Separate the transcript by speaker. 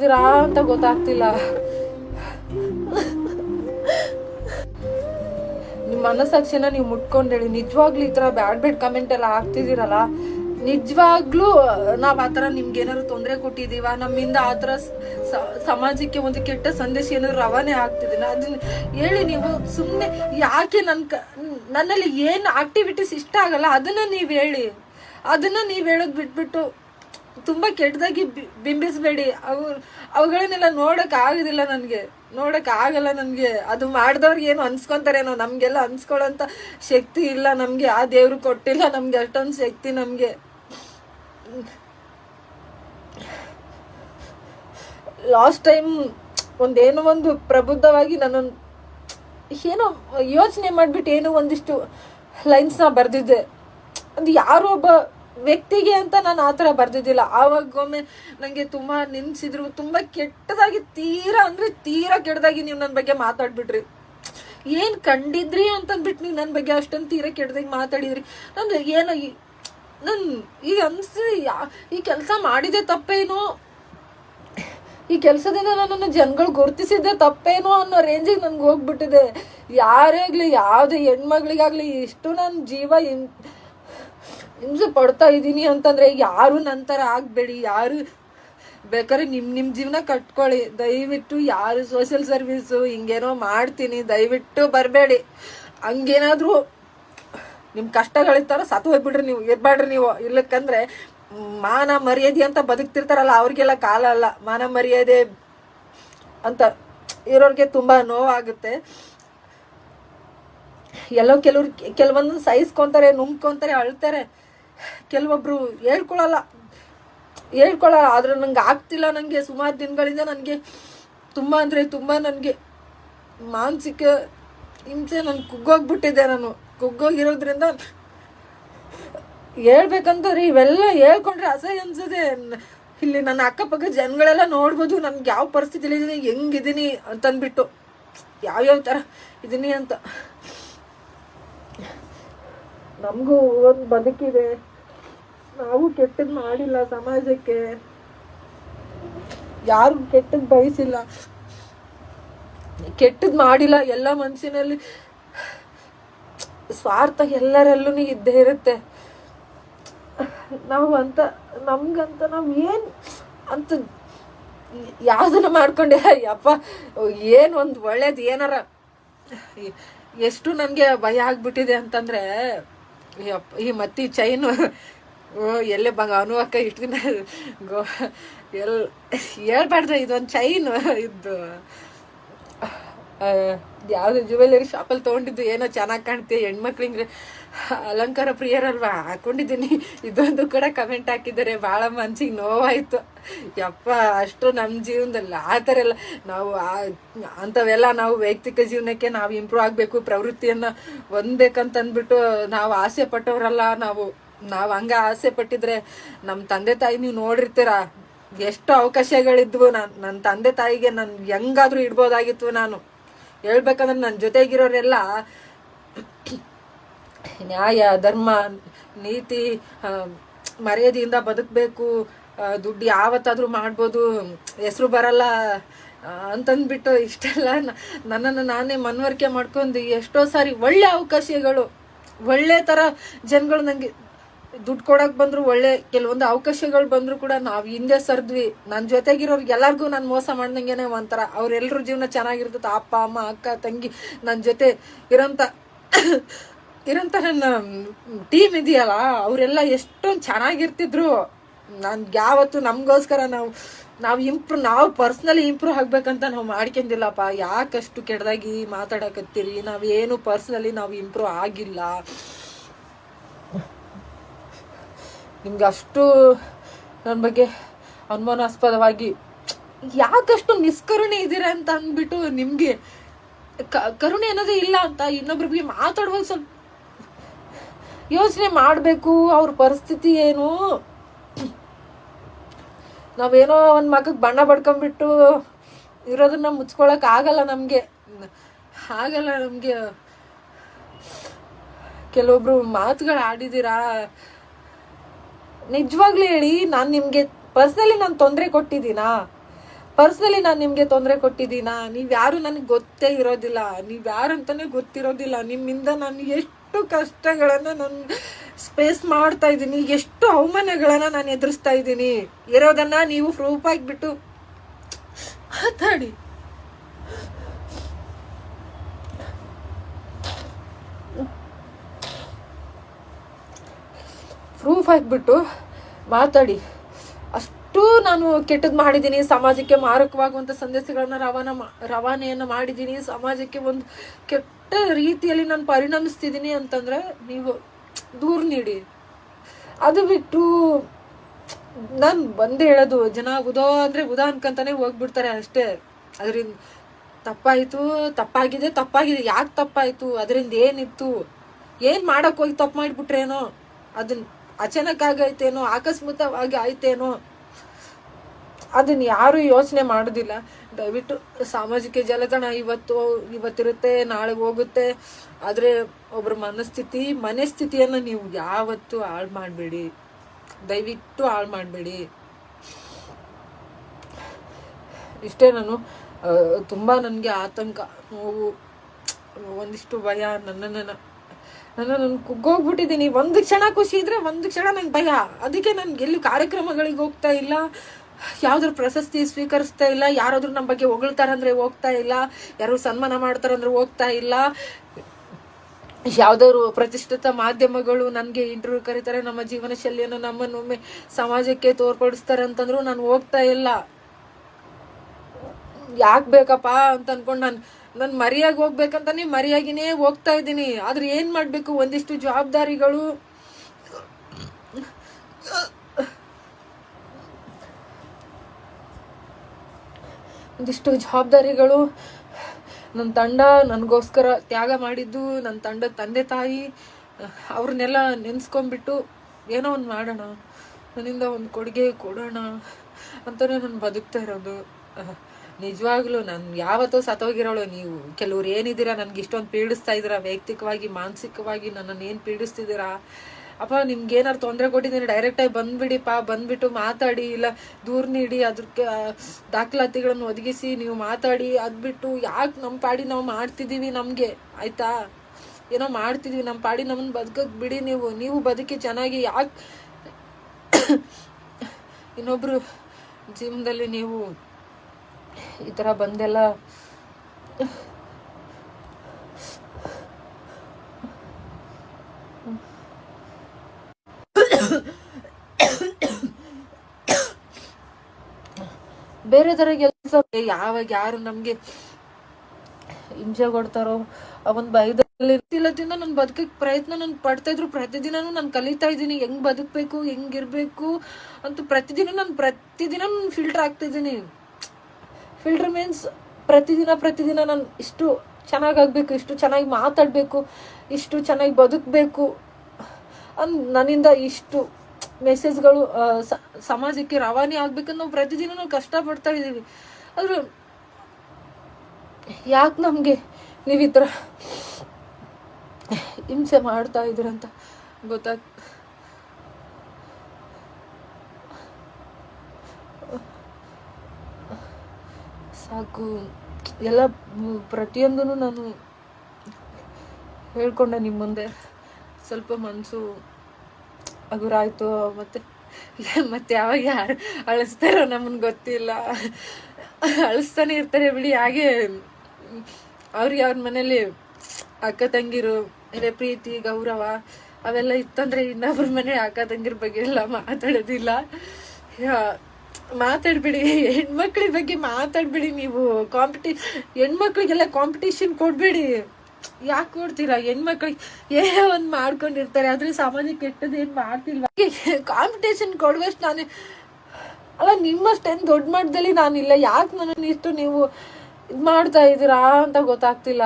Speaker 1: ಇದ್ದೀರಾ ಅಂತ ಗೊತ್ತಾಗ್ತಿಲ್ಲ. ನಿಮ್ಮ ಮನಸ್ಸಾಕ್ಷಿನ ನೀವು ಮುಟ್ಕೊಂಡೇಳಿ. ನಿಜವಾಗ್ಲೂ ಈ ಥರ ಬ್ಯಾಡ್ ಬ್ಯಾಡ್ ಕಮೆಂಟ್ ಎಲ್ಲ ಹಾಕ್ತಿದ್ದೀರಲ್ಲ, ನಿಜವಾಗ್ಲೂ ನಾವು ಆ ಥರ ನಿಮ್ಗೆ ಏನಾದ್ರು ತೊಂದರೆ ಕೊಟ್ಟಿದ್ದೀವ? ನಮ್ಮಿಂದ ಆ ಥರ ಸಮಾಜಕ್ಕೆ ಒಂದು ಕೆಟ್ಟ ಸಂದೇಶ ಏನಾದ್ರು ರವಾನೆ ಆಗ್ತಿದ್ದೀನ ಅದನ್ನ ಹೇಳಿ ನೀವು ಸುಮ್ಮನೆ ಯಾಕೆ ನನ್ನ ನನ್ನಲ್ಲಿ ಏನು ಆಕ್ಟಿವಿಟೀಸ್ ಇಷ್ಟ ಆಗಲ್ಲ, ಅದನ್ನ ನೀವು ಹೇಳಿ. ಅದನ್ನ ನೀವು ಹೇಳೋದು ಬಿಟ್ಬಿಟ್ಟು ತುಂಬಾ ಕೆಟ್ಟದಾಗಿ ಬಿಂಬಿಸಬೇಡಿ. ಅವು ಅವುಗಳನ್ನೆಲ್ಲ ನೋಡಕ್ ಆಗುದಿಲ್ಲ ನನ್ಗೆ. ನೋಡಕ್ ಆಗಲ್ಲ ನನ್ಗೆ. ಅದು ಮಾಡಿದವ್ರಿಗೆ ಏನು ಅನ್ಸ್ಕೊಂತಾರೇನೋ ನಮ್ಗೆಲ್ಲ ಅನ್ಸ್ಕೊಳ್ಳೋಂತ ಶಕ್ತಿ ಇಲ್ಲ ನಮ್ಗೆ. ಆ ದೇವ್ರು ಕೊಟ್ಟಿಲ್ಲ ನಮ್ಗೆ ಅಷ್ಟೊಂದು ಶಕ್ತಿ ನಮ್ಗೆ. ಲಾಸ್ಟ್ ಟೈಮ್ ಒಂದೇನೋ ಒಂದು ಪ್ರಬುದ್ಧವಾಗಿ ನಾನೊಂದು ಏನೋ ಯೋಚನೆ ಮಾಡ್ಬಿಟ್ಟು ಏನೋ ಒಂದಿಷ್ಟು ಲೈನ್ಸ್ನ ಬರೆದಿದ್ದೆ. ಅದು ಯಾರೋ ಒಬ್ಬ ವ್ಯಕ್ತಿಗೆ ಅಂತ ನಾನು ಆ ಥರ ಬರ್ದಿದ್ದಿಲ್ಲ. ಆವಾಗೊಮ್ಮೆ ನನಗೆ ತುಂಬ ನೆನ್ಸಿದ್ರು, ತುಂಬ ಕೆಟ್ಟದಾಗಿ ತೀರಾ ಅಂದರೆ ತೀರಾ ಕೆಟ್ಟದಾಗಿ ನೀವು ನನ್ನ ಬಗ್ಗೆ ಮಾತಾಡ್ಬಿಟ್ರಿ. ಏನು ಕಂಡಿದ್ರಿ ಅಂತಂದ್ಬಿಟ್ಟು ನೀವು ನನ್ನ ಬಗ್ಗೆ ಅಷ್ಟೊಂದು ತೀರಾ ಕೆಟ್ಟದಾಗಿ ಮಾತಾಡಿದ್ರಿ. ನಂದು ಏನೋ ನನ್ನ ನನ್ ಈಗ ಅನ್ಸಿ, ಈ ಕೆಲಸ ಮಾಡಿದೆ ತಪ್ಪೇನೋ? ಈ ಕೆಲಸದಿಂದ ನನ್ನನ್ನು ಜನಗಳು ಗುರುತಿಸಿದ್ದೆ ತಪ್ಪೇನೋ ಅನ್ನೋ ರೇಂಜಿಗೆ ನನ್ಗೆ ಹೋಗ್ಬಿಟ್ಟಿದೆ. ಯಾರೇ ಆಗಲಿ, ಯಾವುದೇ ಹೆಣ್ಮಗಳಿಗಾಗಲಿ, ಇಷ್ಟು ನನ್ನ ಜೀವ ಹಿಂ ಹಿಂಸೆ ಪಡ್ತಾ ಇದ್ದೀನಿ ಅಂತಂದ್ರೆ ಯಾರು ನಂತರ ಆಗ್ಬೇಡಿ, ಯಾರು ಬೇಕಾದ್ರೆ ನಿಮ್ ನಿಮ್ ಜೀವನ ಕಟ್ಕೊಳ್ಳಿ. ದಯವಿಟ್ಟು ಯಾರು ಸೋಷಿಯಲ್ ಸರ್ವಿಸ್ ಹಿಂಗೇನೋ ಮಾಡ್ತೀನಿ, ದಯವಿಟ್ಟು ಬರಬೇಡಿ. ಹಂಗೇನಾದ್ರು ನಿಮ್ ಕಷ್ಟಗಳಿರ್ತಾರ ಸತ್ತು ಹೋಗ್ಬಿಡ್ರಿ ನೀವು ಇರ್ಬೇಡ್ರಿ ನೀವು. ಇಲ್ಲಕ್ಕಂದ್ರೆ ಮಾನ ಮರ್ಯಾದೆ ಅಂತ ಬದುಕ್ತಿರ್ತಾರಲ್ಲ, ಅವ್ರಿಗೆಲ್ಲ ಕಾಲ ಅಲ್ಲ. ಮಾನ ಮರ್ಯಾದೆ ಅಂತ ಇರೋರಿಗೆ ತುಂಬಾ ನೋವಾಗುತ್ತೆ. ಎಲ್ಲೋ ಕೆಲವ್ರು ಕೆಲವೊಂದು ಸಹಿಸ್ಕೊಂತಾರೆ, ನುಂಗ್ಕೊಂತಾರೆ, ಅಳ್ತಾರೆ. ಕೆಲವೊಬ್ರು ಹೇಳ್ಕೊಳಲ್ಲ. ಹೇಳ್ಕೊಳಲ್ಲ ಆದ್ರೆ ನಂಗೆ ಆಗ್ತಿಲ್ಲ ನನಗೆ ಸುಮಾರು ದಿನಗಳಿಂದ ನನಗೆ ತುಂಬ ಅಂದರೆ ತುಂಬ ನನಗೆ ಮಾನಸಿಕ ಹಿಂಸೆ ನಾನು ಕುಗ್ಗೋಗ್ಬಿಟ್ಟಿದ್ದೆ ನಾನು. ಕುಗ್ಗೋಗಿರೋದ್ರಿಂದ ಹೇಳ್ಬೇಕಂದ್ರೆ ಇವೆಲ್ಲ ಹೇಳ್ಕೊಂಡ್ರೆ ಅಸಹ್ಯ ಅನ್ಸದೆ ಇಲ್ಲಿ ನನ್ನ ಅಕ್ಕಪಕ್ಕ ಜನಗಳೆಲ್ಲ ನೋಡ್ಬೋದು, ನನ್ಗೆ ಯಾವ ಪರಿಸ್ಥಿತಿಲಿ ಇದ್ದೀನಿ ಹೆಂಗಿದ್ದೀನಿ ಅಂತಂದ್ಬಿಟ್ಟು. ಯಾವ್ಯಾವ ಥರ ಇದ್ದೀನಿ ಅಂತ. ನಮಗೂ ಒಂದು ಬದುಕಿದೆ. ನಾವು ಕೆಟ್ಟದ್ದು ಮಾಡಿಲ್ಲ ಸಮಾಜಕ್ಕೆ. ಯಾರು ಕೆಟ್ಟದ್ ಬಯಸಿಲ್ಲ. ಕೆಟ್ಟದ್ ಮಾಡಿಲ್ಲ ಎಲ್ಲ ಮನಸ್ಸಿನಲ್ಲಿ ಸ್ವಾರ್ಥ ಎಲ್ಲರಲ್ಲೂ ಇದ್ದೇ ಇರುತ್ತೆ. ನಾವು ಅಂತ ನಮ್ಗಂತ ನಾವು ಏನ್ ಅಂತ ಯಾವ್ದನ್ನ ಮಾಡ್ಕೊಂಡೆ ಯಪ್ಪ ಏನ್ ಒಂದು ಒಳ್ಳೇದು ಏನಾರ. ಎಷ್ಟು ನನಗೆ ಭಯ ಆಗ್ಬಿಟ್ಟಿದೆ ಅಂತಂದ್ರೆ ಈ ಮತ್ತಿ ಚೈನು ಎಲ್ಲೇ ಬಂಗ, ಅವನು ಅಕ್ಕ ಇಷ್ಟು ದಿನ ಗೋ, ಎಲ್, ಹೇಳ್ಬಾರ್ದು, ಇದೊಂದು ಚೈನ್ ಇದ್ದು. ಯಾವ್ದು ಜ್ಯುವೆಲ್ಲರಿ ಶಾಪಲ್ಲಿ ತಗೊಂಡಿದ್ದು ಏನೋ ಚೆನ್ನಾಗಿ ಕಾಣ್ತೀವಿ ಹೆಣ್ಮಕ್ಳಿಂಗ್ರೆ ಅಲಂಕಾರ ಪ್ರಿಯರಲ್ವಾ? ಹಾಕೊಂಡಿದ್ದೀನಿ. ಇದೊಂದು ಕೂಡ ಕಮೆಂಟ್ ಹಾಕಿದ್ದಾರೆ. ಭಾಳ ಮನ್ಸಿಗೆ ನೋವಾಯ್ತು. ಯಪ್ಪ, ಅಷ್ಟು ನಮ್ಮ ಜೀವನದಲ್ಲಿ ಆ ಥರ ಎಲ್ಲ ನಾವು ಅಂಥವೆಲ್ಲ ನಾವು ವೈಯಕ್ತಿಕ ಜೀವನಕ್ಕೆ ನಾವು ಇಂಪ್ರೂವ್ ಆಗಬೇಕು, ಪ್ರವೃತ್ತಿಯನ್ನು ಹೊಂದ್ಬೇಕಂತಂದ್ಬಿಟ್ಟು ನಾವು ಆಸೆ ಪಟ್ಟವರಲ್ಲ, ನಾವು ನಾವು ಹಂಗೆ ಆಸೆ ಪಟ್ಟಿದ್ರೆ ನಮ್ಮ ತಂದೆ ತಾಯಿ ನೀವು ನೋಡಿರ್ತೀರ? ಎಷ್ಟು ಅವಕಾಶಗಳಿದ್ವು ನಾನು ನನ್ನ ತಂದೆ ತಾಯಿಗೆ ನಾನು ಹೆಂಗಾದ್ರೂ ಇಡ್ಬೋದಾಗಿತ್ತು ನಾನು. ಹೇಳ್ಬೇಕಂದ್ರೆ ನನ್ನ ಜೊತೆಗಿರೋರೆಲ್ಲ ನ್ಯಾಯ, ಧರ್ಮ, ನೀತಿ ಮರ್ಯಾದೆಯಿಂದ ಬದುಕಬೇಕು ದುಡ್ಡು ಯಾವತ್ತಾದರೂ ಮಾಡ್ಬೋದು, ಹೆಸರು ಬರಲ್ಲ ಅಂತಂದ್ಬಿಟ್ಟು ಇಷ್ಟೆಲ್ಲ ನನ್ನನ್ನು ನಾನೇ ಮನವರಿಕೆ ಮಾಡ್ಕೊಂಡು ಎಷ್ಟೋ ಸಾರಿ ಒಳ್ಳೆ ಅವಕಾಶಗಳು, ಒಳ್ಳೆ ಥರ ಜನಗಳು ನನಗೆ ದುಡ್ಡು ಕೊಡಕ್ ಬಂದ್ರು ಒಳ್ಳೆ, ಕೆಲವೊಂದು ಅವಕಾಶಗಳು ಬಂದ್ರು ಕೂಡ ನಾವು ಹಿಂದೆ ಸರ್ದ್ವಿ. ನನ್ನ ಜೊತೆಗಿರೋರ್ಗೆ ಎಲ್ಲರಿಗೂ ನಾನು ಮೋಸ ಮಾಡ್ದಂಗೆನೆ ಒಂಥರ, ಅವ್ರೆಲ್ರ ಜೀವನ ಚೆನ್ನಾಗಿರ್ತದೆ ಅಪ್ಪ, ಅಮ್ಮ, ಅಕ್ಕ, ತಂಗಿ ನನ್ನ ಜೊತೆ ಇರೋಂಥ ಇರೋಂಥ ನನ್ನ ಟೀಮ್ ಇದೆಯಲ್ಲ, ಅವರೆಲ್ಲ ಎಷ್ಟೊಂದು ಚೆನ್ನಾಗಿರ್ತಿದ್ರು. ನಾನು ಯಾವತ್ತು ನಮಗೋಸ್ಕರ ನಾವು ನಾವು ಇಂಪ್ರೂವ್ ನಾವು ಪರ್ಸ್ನಲಿ ಇಂಪ್ರೂವ್ ಆಗ್ಬೇಕಂತ ನಾವು ಮಾಡ್ಕೊಂಡಿಲ್ಲಪ್ಪ. ಯಾಕಷ್ಟು ಕೆಟ್ಟದಾಗಿ ಮಾತಾಡಕತ್ತೀರಿ? ನಾವೇನು ಪರ್ಸ್ನಲಿ ನಾವು ಇಂಪ್ರೂವ್ ಆಗಿಲ್ಲ. ನಿಮ್ಗೆ ಅಷ್ಟು ನನ್ನ ಬಗ್ಗೆ ಅನುಮಾನಾಸ್ಪದವಾಗಿ ಯಾಕಷ್ಟು ನಿಷ್ಕರುಣೆ ಇದ್ದೀರಾ ಅಂತ ಅಂದ್ಬಿಟ್ಟು ನಿಮಗೆ ಕರುಣೆ ಅನ್ನೋದೇ ಇಲ್ಲ ಅಂತ ಇನ್ನೊಬ್ರ ಬಗ್ಗೆ ಮಾತಾಡುವಾಗ ಸ್ವಲ್ಪ ಯೋಚನೆ ಮಾಡಬೇಕು, ಅವ್ರ ಪರಿಸ್ಥಿತಿ ಏನು? ನಾವೇನೋ ಒಂದು ಮಗಕ್ಕೆ ಬಣ್ಣ ಬಡ್ಕೊಂಡ್ಬಿಟ್ಟು ಇರೋದನ್ನ ಮುಚ್ಕೊಳಕ್ ಆಗಲ್ಲ ನಮಗೆ. ಆಗಲ್ಲ ನಮಗೆ. ಕೆಲವೊಬ್ರು ಮಾತುಗಳು ಆಡಿದ್ದೀರಾ? ನಿಜವಾಗ್ಲೂ ಹೇಳಿ, ನಾನು ನಿಮಗೆ ಪರ್ಸ್ನಲಿ ನಾನು ತೊಂದರೆ ಕೊಟ್ಟಿದ್ದೀನಾ? ಪರ್ಸ್ನಲಿ ನಾನು ನಿಮಗೆ ತೊಂದರೆ ಕೊಟ್ಟಿದ್ದೀನಾ? ನೀವು ಯಾರು ನನಗೆ ಗೊತ್ತೇ ಇರೋದಿಲ್ಲ. ನೀವು ಯಾರು ಅಂತಲೇ ಗೊತ್ತಿರೋದಿಲ್ಲ. ನಿಮ್ಮಿಂದ ನಾನು ಎಷ್ಟು ಕಷ್ಟಗಳನ್ನು ನಾನು ಸ್ಪೇಸ್ ಮಾಡ್ತಾ ಇದ್ದೀನಿ. ಎಷ್ಟು ಅವಮಾನಗಳನ್ನು ನಾನು ಎದುರಿಸ್ತಾ ಇದ್ದೀನಿ. ಇರೋದನ್ನು ನೀವು ಪ್ರೂಫ್ ಆಗಿಬಿಟ್ಟು ಮಾತಾಡಿ. ಪ್ರೂಫ್ ಹಾಕ್ಬಿಟ್ಟು ಮಾತಾಡಿ. ಅಷ್ಟು ನಾನು ಕೆಟ್ಟದ್ದು ಮಾಡಿದ್ದೀನಿ. ಸಮಾಜಕ್ಕೆ ಮಾರಕವಾಗುವಂಥ ಸಂದೇಶಗಳನ್ನ ರವಾನ ರವಾನೆಯನ್ನು ಮಾಡಿದ್ದೀನಿ. ಸಮಾಜಕ್ಕೆ ಒಂದು ಕೆಟ್ಟ ರೀತಿಯಲ್ಲಿ ನಾನು ಪರಿಣಮಿಸ್ತಿದ್ದೀನಿ ಅಂತಂದರೆ ನೀವು ದೂರ ನೀಡಿ. ಅದು ಬಿಟ್ಟು ನಾನು ಬಂದೇ ಹೇಳೋದು, ಜನ ಉದೋ ಅಂದರೆ ಉದಾ ಅನ್ಕೊಂತಾನೆ ಹೋಗ್ಬಿಡ್ತಾರೆ ಅಷ್ಟೇ. ಅದರಿಂದ ತಪ್ಪಾಯಿತು, ತಪ್ಪಾಗಿದೆ ತಪ್ಪಾಗಿದೆ. ಯಾಕೆ ತಪ್ಪಾಯಿತು? ಅದರಿಂದ ಏನಿತ್ತು? ಏನು ಮಾಡೋಕ್ಕೋಗಿ ತಪ್ಪು ಮಾಡಿಬಿಟ್ರೇನೋ? ಅದನ್ನ ಅಚಾನಕ್ ಆಗೈತೇನೋ ಆಕಸ್ಮಿಕವಾಗಿ ಆಯ್ತೇನೋ, ಅದನ್ನ ಯಾರು ಯೋಚನೆ ಮಾಡೋದಿಲ್ಲ. ದಯವಿಟ್ಟು ಸಾಮಾಜಿಕ ಜಾಲತಾಣ ಇವತ್ತು, ಇವತ್ತಿರುತ್ತೆ ನಾಳೆ ಹೋಗುತ್ತೆ. ಆದ್ರೆ ಒಬ್ಬರ ಮನಸ್ಥಿತಿ ಮನಸ್ಥಿತಿಯನ್ನು ನೀವು ಯಾವತ್ತೂ ಹಾಳು ಮಾಡಬೇಡಿ. ದಯವಿಟ್ಟು ಹಾಳು ಮಾಡಬೇಡಿ. ಇಷ್ಟೇ ನಾನು ತುಂಬಾ ನನಗೆ ಆತಂಕ, ನೋವು, ಒಂದಿಷ್ಟು ಭಯ, ನನ್ನನ್ನು ನನ್ನ ನಾನು ಕುಗ್ಗೋಗ್ಬಿಟ್ಟಿದ್ದೀನಿ ಒಂದು ಕ್ಷಣ ಖುಷಿ ಇದ್ರೆ ಒಂದು ಕ್ಷಣ ನಂಗೆ ಭಯ. ಅದಕ್ಕೆ ನನ್ಗೆ ಎಲ್ಲಿ ಕಾರ್ಯಕ್ರಮಗಳಿಗೆ ಹೋಗ್ತಾ ಇಲ್ಲ. ಯಾವ್ದಾದ್ರು ಪ್ರಶಸ್ತಿ ಸ್ವೀಕರಿಸ್ತಾ ಇಲ್ಲ. ಯಾರಾದ್ರೂ ನಮ್ಮ ಬಗ್ಗೆ ಹೊಗಳ್ತಾರಂದ್ರೆ ಹೋಗ್ತಾ ಇಲ್ಲ. ಯಾರು ಸನ್ಮಾನ ಮಾಡ್ತಾರಂದ್ರೆ ಹೋಗ್ತಾ ಇಲ್ಲ. ಯಾವ್ದಾದ್ರು ಪ್ರತಿಷ್ಠಿತ ಮಾಧ್ಯಮಗಳು ನನಗೆ ಇಂಟರ್ವ್ಯೂ ಕರೀತಾರೆ, ನಮ್ಮ ಜೀವನ ಶೈಲಿಯನ್ನು ನಮ್ಮನ್ನೊಮ್ಮೆ ಸಮಾಜಕ್ಕೆ ತೋರ್ಪಡಿಸ್ತಾರೆ ಅಂತಂದ್ರು ನಾನು ಹೋಗ್ತಾ ಇಲ್ಲ. ಯಾಕೆ ಬೇಕಪ್ಪ ಅಂತ ಅನ್ಕೊಂಡು ನಾನು ನಾನು ಮರಿಯಾಗಿ ಹೋಗ್ಬೇಕಂತಾನೆ ಮರಿಯಾಗಿನೇ ಹೋಗ್ತಾ ಇದ್ದೀನಿ. ಆದ್ರೆ ಏನ್ ಮಾಡ್ಬೇಕು? ಒಂದಿಷ್ಟು ಜವಾಬ್ದಾರಿಗಳು. ಒಂದಿಷ್ಟು ಜವಾಬ್ದಾರಿಗಳು. ನನ್ನ ತಂಡ ನನಗೋಸ್ಕರ ತ್ಯಾಗ ಮಾಡಿದ್ದು ನನ್ನ ತಂಡದ ತಂದೆ ತಾಯಿ, ಅವ್ರನ್ನೆಲ್ಲ ನೆನ್ಸ್ಕೊಂಡ್ಬಿಟ್ಟು ಏನೋ ಒಂದು ಮಾಡೋಣ. ನನ್ನಿಂದ ಒಂದು ಕೊಡುಗೆ ಕೊಡೋಣ ಅಂತಲೇ ನಾನು ಬದುಕ್ತಾ ಇರೋದು. ನಿಜವಾಗ್ಲೂ ನಾನು ಯಾವತ್ತೋ ಸತ್ತೋಗಿರೋಳು ನೀವು. ಕೆಲವ್ರು ಏನಿದ್ದೀರಾ ನನ್ಗೆ ಇಷ್ಟೊಂದು ಪೀಡಿಸ್ತಾ ಇದ್ದೀರಾ, ವೈಯಕ್ತಿಕವಾಗಿ, ಮಾನಸಿಕವಾಗಿ ನನ್ನನ್ನು ಏನು ಪೀಡಿಸ್ತಿದ್ದೀರಾ? ಅಪ್ಪ ನಿಮ್ಗೆ ಏನಾರು ತೊಂದರೆ ಕೊಟ್ಟಿದ್ದೀನಿ ಡೈರೆಕ್ಟಾಗಿ ಬಂದ್ಬಿಡಿಪ್ಪ, ಬಂದ್ಬಿಟ್ಟು ಮಾತಾಡಿ, ಇಲ್ಲ ದೂರ ನೀಡಿ ಅದಕ್ಕೆ ದಾಖಲಾತಿಗಳನ್ನು ಒದಗಿಸಿ, ನೀವು ಮಾತಾಡಿ ಅದ್ಬಿಟ್ಟು ಯಾಕೆ ನಮ್ಮ ಪಾಡಿ ನಾವು ಮಾಡ್ತಿದ್ದೀವಿ ನಮಗೆ, ಆಯ್ತಾ? ಏನೋ ಮಾಡ್ತಿದೀವಿ ನಮ್ಮ ಪಾಡಿ ನಮ್ಮನ್ನು ಬದುಕಕ್ ಬಿಡಿ ನೀವು ನೀವು ಬದುಕಿ ಚೆನ್ನಾಗಿ, ಯಾಕೆ? ಇನ್ನೊಬ್ರು ಜೀವನದಲ್ಲಿ ನೀವು ಈ ಥರ ಬಂದೆಲ್ಲ. ಬೇರೆ ಥರ ಕೆಲಸ ಯಾವಾಗ ಯಾರು ನಮಗೆ ಹಿಂಸೆ ಕೊಡ್ತಾರೋ, ಆ ಒಂದು ಭಯದಲ್ಲಿ ಇರ್ತಿಲ್ಲದಿಂದ ನಾನು ಬದುಕಕ್ಕೆ ಪ್ರಯತ್ನ, ನಾನು ಪಡ್ತಾ ಇದ್ರು ಪ್ರತಿದಿನನೂ ನಾನು ಕಲಿತಾ ಇದ್ದೀನಿ. ಹೆಂಗ್ ಬದುಕಬೇಕು ಹೆಂಗಿರ್ಬೇಕು ಅಂತ ಪ್ರತಿದಿನ ನಾನು ಪ್ರತಿದಿನ ಫಿಲ್ಟರ್ ಆಗ್ತಿದ್ದೀನಿ ಫಿಲ್ಟರ್ ಮೀನ್ಸ್ ಪ್ರತಿದಿನ ಪ್ರತಿದಿನ ನಾನು ಇಷ್ಟು ಚೆನ್ನಾಗಾಗಬೇಕು, ಇಷ್ಟು ಚೆನ್ನಾಗಿ ಮಾತಾಡಬೇಕು, ಇಷ್ಟು ಚೆನ್ನಾಗಿ ಬದುಕಬೇಕು ಅನ್ ನನ್ನಿಂದ ಇಷ್ಟು ಮೆಸೇಜ್ಗಳು ಸಮಾಜಕ್ಕೆ ರವಾನೆ ಆಗಬೇಕು ನಾವು ಪ್ರತಿದಿನ ನಾವು ಕಷ್ಟಪಡ್ತಾ ಇದ್ದೀವಿ ಆದ್ರೆ ಯಾಕೆ ನಮಗೆ ನೀವು ಈ ಥರ ಹಿಂಸೆ ಮಾಡ್ತಾ ಇದ್ರಂತ ಗೊತ್ತಾಗ್ ಸಾಕು. ಎಲ್ಲ ಪ್ರತಿಯೊಂದೂ ನಾನು ಹೇಳ್ಕೊಂಡೆ ನಿಮ್ಮ ಮುಂದೆ. ಸ್ವಲ್ಪ ಮನಸ್ಸು ಹಗುರಾಯ್ತು ಮತ್ತೆ ಮತ್ತೆ ಯಾವಾಗ ಯಾರು ಅಳಿಸ್ತಾರೋ ನಮ್ಮನ್ನು ಗೊತ್ತಿಲ್ಲ. ಅಳಿಸ್ತಾನೆ ಇರ್ತಾರೆ ಬಿಡಿ. ಹಾಗೆ, ಅವ್ರಿಗೆ ಅವ್ರ ಮನೇಲಿ ಅಕ್ಕ ತಂಗಿರು ಅಂದರೆ ಪ್ರೀತಿ, ಗೌರವ, ಅವೆಲ್ಲ ಇತ್ತಂದ್ರೆ ಇನ್ನೊಬ್ರ ಮನೆ ಅಕ್ಕ ತಂಗಿರ ಬಗ್ಗೆ ಎಲ್ಲ ಮಾತಾಡೋದಿಲ್ಲ. ಮಾತಾಡ್ಬಿಡಿ. ಹೆಣ್ಮಕ್ಳ ಬಗ್ಗೆ ಮಾತಾಡ್ಬಿಡಿ ನೀವು. ಕಾಂಪಿಟಿ ಹೆಣ್ಮಕ್ಳಿಗೆಲ್ಲ ಕಾಂಪಿಟೇಷನ್ ಕೊಡ್ಬೇಡಿ. ಯಾಕೆ ಕೊಡ್ತೀರಾ? ಹೆಣ್ಮಕ್ಳಿಗೆ ಏನೋ ಒಂದು ಮಾಡ್ಕೊಂಡಿರ್ತಾರೆ. ಆದ್ರೆ ಸಾಮಾನ್ಯ ಕೆಟ್ಟದ್ದು ಏನು ಮಾಡ್ತಿಲ್ವಾ ಕಾಂಪಿಟೇಷನ್ ಕೊಡುವಷ್ಟು ನಾನು, ಅಲ್ಲ ನಿಮ್ಮಷ್ಟೇನು ದೊಡ್ಡ ಮಟ್ಟದಲ್ಲಿ ನಾನಿಲ್ಲ. ಯಾಕೆ ನನ್ನನ್ನು ಇಷ್ಟು ನೀವು ಇದು ಮಾಡ್ತಾ ಇದ್ದೀರಾ ಅಂತ ಗೊತ್ತಾಗ್ತಿಲ್ಲ.